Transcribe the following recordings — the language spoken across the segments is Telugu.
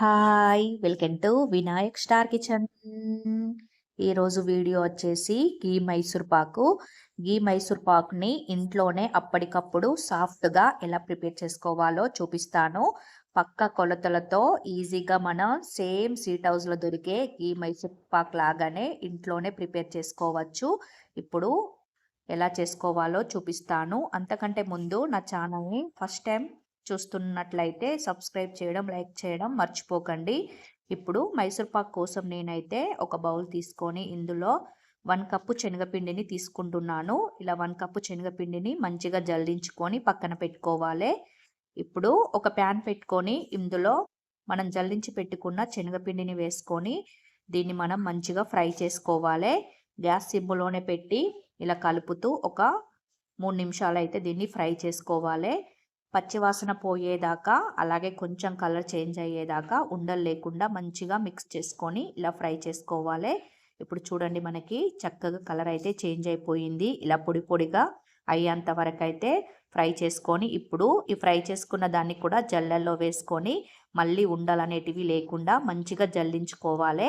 Hi welcome to Vinayak star kitchen. ఈరోజు వీడియో వచ్చేసి గీ మైసూర్ పాకు. గీ మైసూర్ పాకుని ఇంట్లోనే అప్పటికప్పుడు సాఫ్ట్గా ఎలా ప్రిపేర్ చేసుకోవాలో చూపిస్తాను. పక్క కొలతలతో ఈజీగా మనం సేమ్ సీట్ హౌస్లో దొరికే గీ మైసూర్ పాక్ లాగానే ఇంట్లోనే ప్రిపేర్ చేసుకోవచ్చు. ఇప్పుడు ఎలా చేసుకోవాలో చూపిస్తాను. అంతకంటే ముందు నా ఛానల్ని ఫస్ట్ టైం చూస్తున్నట్లయితే సబ్స్క్రైబ్ చేయడం లైక్ చేయడం మర్చిపోకండి. ఇప్పుడు మైసూర్ పాక్ కోసం నేనైతే ఒక బౌల్ తీసుకొని ఇందులో వన్ కప్పు శనగపిండిని తీసుకుంటున్నాను. ఇలా వన్ కప్పు శనగపిండిని మంచిగా జల్లించుకొని పక్కన పెట్టుకోవాలి. ఇప్పుడు ఒక ప్యాన్ పెట్టుకొని ఇందులో మనం జల్లించి పెట్టుకున్న శనగపిండిని వేసుకొని దీన్ని మనం మంచిగా ఫ్రై చేసుకోవాలి. గ్యాస్ సిమ్లోనే పెట్టి ఇలా కలుపుతూ ఒక మూడు నిమిషాలు అయితే దీన్ని ఫ్రై చేసుకోవాలి. పచ్చివాసన పోయేదాకా అలాగే కొంచెం కలర్ చేంజ్ అయ్యేదాకా ఉండలు లేకుండా మంచిగా మిక్స్ చేసుకొని ఇలా ఫ్రై చేసుకోవాలి. ఇప్పుడు చూడండి మనకి చక్కగా కలర్ అయితే చేంజ్ అయిపోయింది. ఇలా పొడి పొడిగా అయ్యేంత వరకు అయితే ఫ్రై చేసుకొని ఇప్పుడు ఈ ఫ్రై చేసుకున్న దాన్ని కూడా జల్లల్లో వేసుకొని మళ్ళీ ఉండలనేటివి లేకుండా మంచిగా జల్లించుకోవాలి.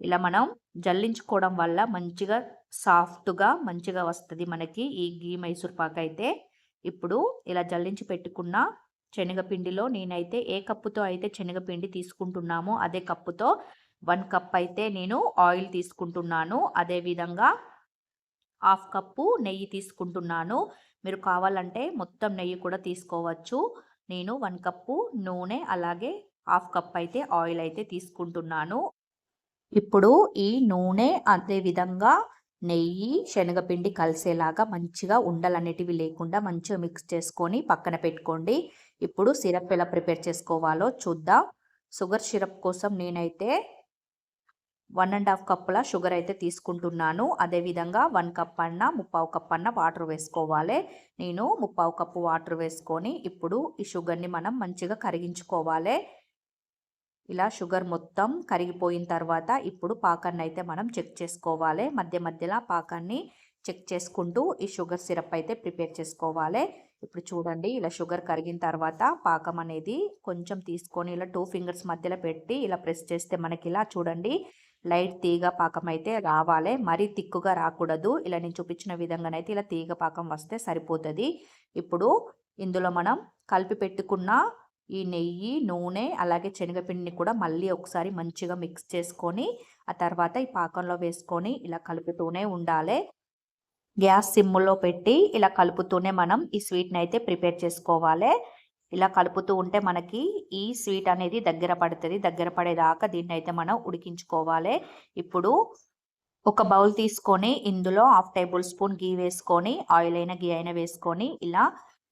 ఇలా మనం జల్లించుకోవడం వల్ల మంచిగా సాఫ్ట్గా మంచిగా వస్తుంది మనకి ఈ గీ మైసూర్ పాక్ అయితే ఇప్పుడు ఇలా జల్లించి పెట్టుకున్న శనగపిండిలో నేనైతే ఏ కప్పుతో అయితే శనగపిండి తీసుకుంటున్నామో అదే కప్పుతో వన్ కప్ అయితే నేను ఆయిల్ తీసుకుంటున్నాను. అదేవిధంగా హాఫ్ కప్పు నెయ్యి తీసుకుంటున్నాను. మీరు కావాలంటే మొత్తం నెయ్యి కూడా తీసుకోవచ్చు. నేను వన్ కప్పు నూనె అలాగే హాఫ్ కప్ అయితే ఆయిల్ అయితే తీసుకుంటున్నాను. ఇప్పుడు ఈ నూనె అదేవిధంగా నెయ్యి శనగపిండి కలిసేలాగా మంచిగా ఉండలనేటివి లేకుండా మంచిగా మిక్స్ చేసుకొని పక్కన పెట్టుకోండి. ఇప్పుడు సిరప్ ఎలా ప్రిపేర్ చేసుకోవాలో చూద్దాం. షుగర్ సిరప్ కోసం నేనైతే వన్ అండ్ హాఫ్ కప్పుల షుగర్ అయితే తీసుకుంటున్నాను. అదేవిధంగా వన్ కప్ అన్న ముప్పావు కప్ అన్న వాటర్ వేసుకోవాలి. నేను ముప్పావు కప్పు వాటర్ వేసుకొని ఇప్పుడు ఈ షుగర్ని మనం మంచిగా కరిగించుకోవాలి. ఇలా షుగర్ మొత్తం కరిగిపోయిన తర్వాత ఇప్పుడు పాకాన్ని అయితే మనం చెక్ చేసుకోవాలి. మధ్య మధ్యలో పాకాన్ని చెక్ చేసుకుంటూ ఈ షుగర్ సిరప్ అయితే ప్రిపేర్ చేసుకోవాలి. ఇప్పుడు చూడండి ఇలా షుగర్ కరిగిన తర్వాత పాకం అనేది కొంచెం తీసుకొని ఇలా టూ ఫింగర్స్ మధ్యలో పెట్టి ఇలా ప్రెస్ చేస్తే మనకి ఇలా చూడండి లైట్ తీగ పాకం అయితే రావాలి. మరీ తిక్కుగా రాకూడదు. ఇలా నేను చూపించిన విధంగానైతే ఇలా తీగ పాకం వస్తే సరిపోతుంది. ఇప్పుడు ఇందులో మనం కలిపి పెట్టుకున్న ఈ నెయ్యి నూనె అలాగే శనగపిండిని కూడా మళ్ళీ ఒకసారి మంచిగా మిక్స్ చేసుకొని ఆ తర్వాత ఈ పాకంలో వేసుకొని ఇలా కలుపుతూనే ఉండాలి. గ్యాస్ సిమ్ములో పెట్టి ఇలా కలుపుతూనే మనం ఈ స్వీట్ని అయితే ప్రిపేర్ చేసుకోవాలి. ఇలా కలుపుతూ ఉంటే మనకి ఈ స్వీట్ అనేది దగ్గర పడుతుంది. దగ్గర పడేదాకా దీన్ని అయితే మనం ఉడికించుకోవాలి. ఇప్పుడు ఒక బౌల్ తీసుకొని ఇందులో హాఫ్ టేబుల్ స్పూన్ గీ వేసుకొని ఆయిల్ అయిన గీ అయినా వేసుకొని ఇలా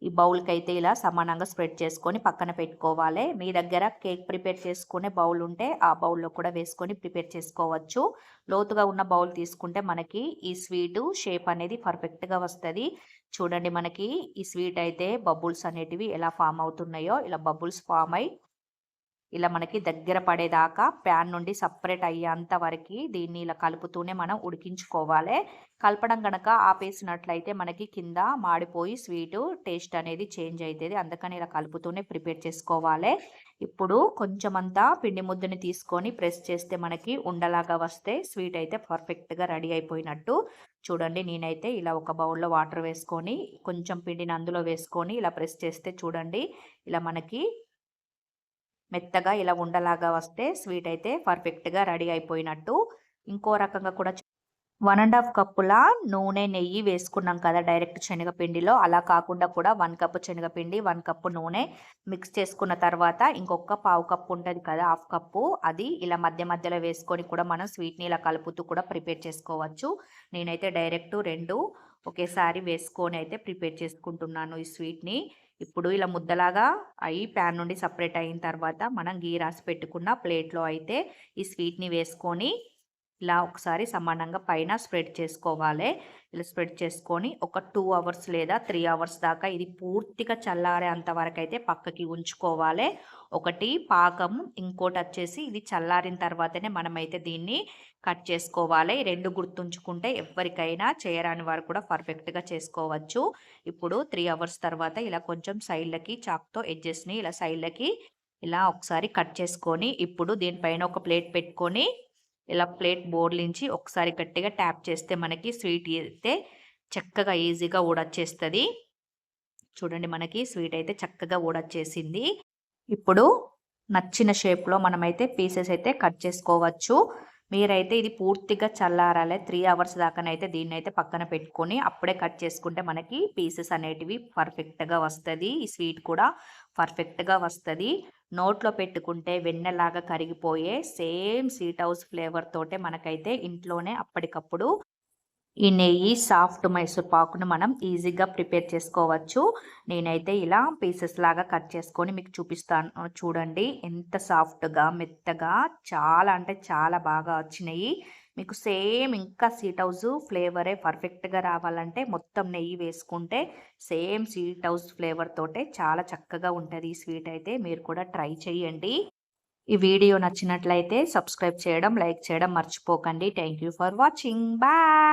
ఈ బౌల్కి అయితే ఇలా సమానంగా స్ప్రెడ్ చేసుకొని పక్కన పెట్టుకోవాలి. మీ దగ్గర కేక్ ప్రిపేర్ చేసుకునే బౌల్ ఉంటే ఆ బౌల్లో కూడా వేసుకొని ప్రిపేర్ చేసుకోవచ్చు. లోతుగా ఉన్న బౌల్ తీసుకుంటే మనకి ఈ స్వీటు షేప్ అనేది పర్ఫెక్ట్గా వస్తుంది. చూడండి మనకి ఈ స్వీట్ అయితే బబుల్స్ అనేటివి ఎలా ఫామ్ అవుతున్నాయో ఇలా బబుల్స్ ఫామ్ అయి ఇలా మనకి దగ్గర పడేదాకా ప్యాన్ నుండి సపరేట్ అయ్యేంత వరకు దీన్ని ఇలా కలుపుతూనే మనం ఉడికించుకోవాలి. కలపడం కనుక ఆపేసినట్లయితే మనకి కింద మాడిపోయి స్వీటు టేస్ట్ అనేది చేంజ్ అవుతుంది అందుకని ఇలా కలుపుతూనే ప్రిపేర్ చేసుకోవాలి. ఇప్పుడు కొంచెం అంతా పిండి ముద్దని తీసుకొని ప్రెస్ చేస్తే మనకి ఉండలాగా వస్తే స్వీట్ అయితే పర్ఫెక్ట్గా రెడీ అయిపోయినట్టు. చూడండి నేనైతే ఇలా ఒక బౌల్లో వాటర్ వేసుకొని కొంచెం పిండిని అందులో వేసుకొని ఇలా ప్రెస్ చేస్తే చూడండి ఇలా మనకి మెత్తగా ఇలా ఉండలాగా వస్తే స్వీట్ అయితే పర్ఫెక్ట్గా రెడీ అయిపోయినట్టు. ఇంకో రకంగా కూడా వన్ అండ్ హాఫ్ కప్పుల నూనె నెయ్యి వేసుకున్నాం కదా డైరెక్ట్ శనగపిండిలో. అలా కాకుండా కూడా వన్ కప్పు శనగపిండి వన్ కప్పు నూనె మిక్స్ చేసుకున్న తర్వాత ఇంకొక పావు కప్పు ఉంటుంది కదా హాఫ్ కప్పు. అది ఇలా మధ్య మధ్యలో వేసుకొని కూడా మనం స్వీట్ని ఇలా కలుపుతూ కూడా ప్రిపేర్ చేసుకోవచ్చు. నేనైతే డైరెక్ట్ రెండు ఒకేసారి వేసుకొని అయితే ప్రిపేర్ చేసుకుంటున్నాను ఈ స్వీట్ని. ఇప్పుడు ఇలా ముద్దలాగా అయి ప్యాన్ నుండి సపరేట్ అయిన తర్వాత మనం గీ రాసి పెట్టుకున్న ప్లేట్లో అయితే ఈ స్వీట్ని వేసుకొని ఇలా ఒకసారి సమానంగా పైన స్ప్రెడ్ చేసుకోవాలి. ఇలా స్ప్రెడ్ చేసుకొని ఒక టూ అవర్స్ లేదా త్రీ అవర్స్ దాకా ఇది పూర్తిగా చల్లారే అంతవరకు అయితే పక్కకి ఉంచుకోవాలి. ఒకటి పాకం ఇంకోటి వచ్చేసి ఇది చల్లారిన తర్వాతనే మనమైతే దీన్ని కట్ చేసుకోవాలి. రెండు గుర్తుంచుకుంటే ఎవరికైనా చేయరాని వారు కూడా పర్ఫెక్ట్గా చేసుకోవచ్చు. ఇప్పుడు త్రీ అవర్స్ తర్వాత ఇలా కొంచెం సైడ్లకి చాక్తో ఎడ్జెస్ని ఇలా సైడ్లకి ఇలా ఒకసారి కట్ చేసుకొని ఇప్పుడు దీనిపైన ఒక ప్లేట్ పెట్టుకొని ఇలా ప్లేట్ బోర్లించి ఒకసారి గట్టిగా ట్యాప్ చేస్తే మనకి స్వీట్ అయితే చక్కగా ఈజీగా ఊడొచ్చేస్తుంది. చూడండి మనకి స్వీట్ అయితే చక్కగా ఊడొచ్చేసింది. ఇప్పుడు నచ్చిన షేప్లో మనమైతే పీసెస్ అయితే కట్ చేసుకోవచ్చు. మీరైతే ఇది పూర్తిగా చల్లారాలి. త్రీ అవర్స్ దాకానైతే దీన్ని అయితే పక్కన పెట్టుకొని అప్పుడే కట్ చేసుకుంటే మనకి పీసెస్ అనేటివి పర్ఫెక్ట్గా వస్తుంది. ఈ స్వీట్ కూడా పర్ఫెక్ట్గా వస్తుంది. నోట్లో పెట్టుకుంటే వెన్నెలాగా కరిగిపోయే సేమ్ స్వీట్ హౌస్ ఫ్లేవర్ తోటే మనకైతే ఇంట్లోనే అప్పటికప్పుడు ఈ నెయ్యి సాఫ్ట్ మైసూర్ పాకును మనం ఈజీగా ప్రిపేర్ చేసుకోవచ్చు. నేనైతే ఇలా పీసెస్ లాగా కట్ చేసుకొని మీకు చూపిస్తాను. చూడండి ఎంత సాఫ్ట్గా మెత్తగా చాలా అంటే చాలా బాగా వచ్చినాయి. మీకు సేమ్ ఇంకా సీట్ హౌస్ ఫ్లేవరే పర్ఫెక్ట్గా రావాలంటే మొత్తం నెయ్యి వేసుకుంటే సేమ్ సీట్ హౌస్ ఫ్లేవర్ తోటే చాలా చక్కగా ఉంటుంది ఈ స్వీట్ అయితే. మీరు కూడా ట్రై చేయండి. ఈ వీడియో నచ్చినట్లయితే సబ్స్క్రైబ్ చేయడం లైక్ చేయడం మర్చిపోకండి. Thank you for watching bye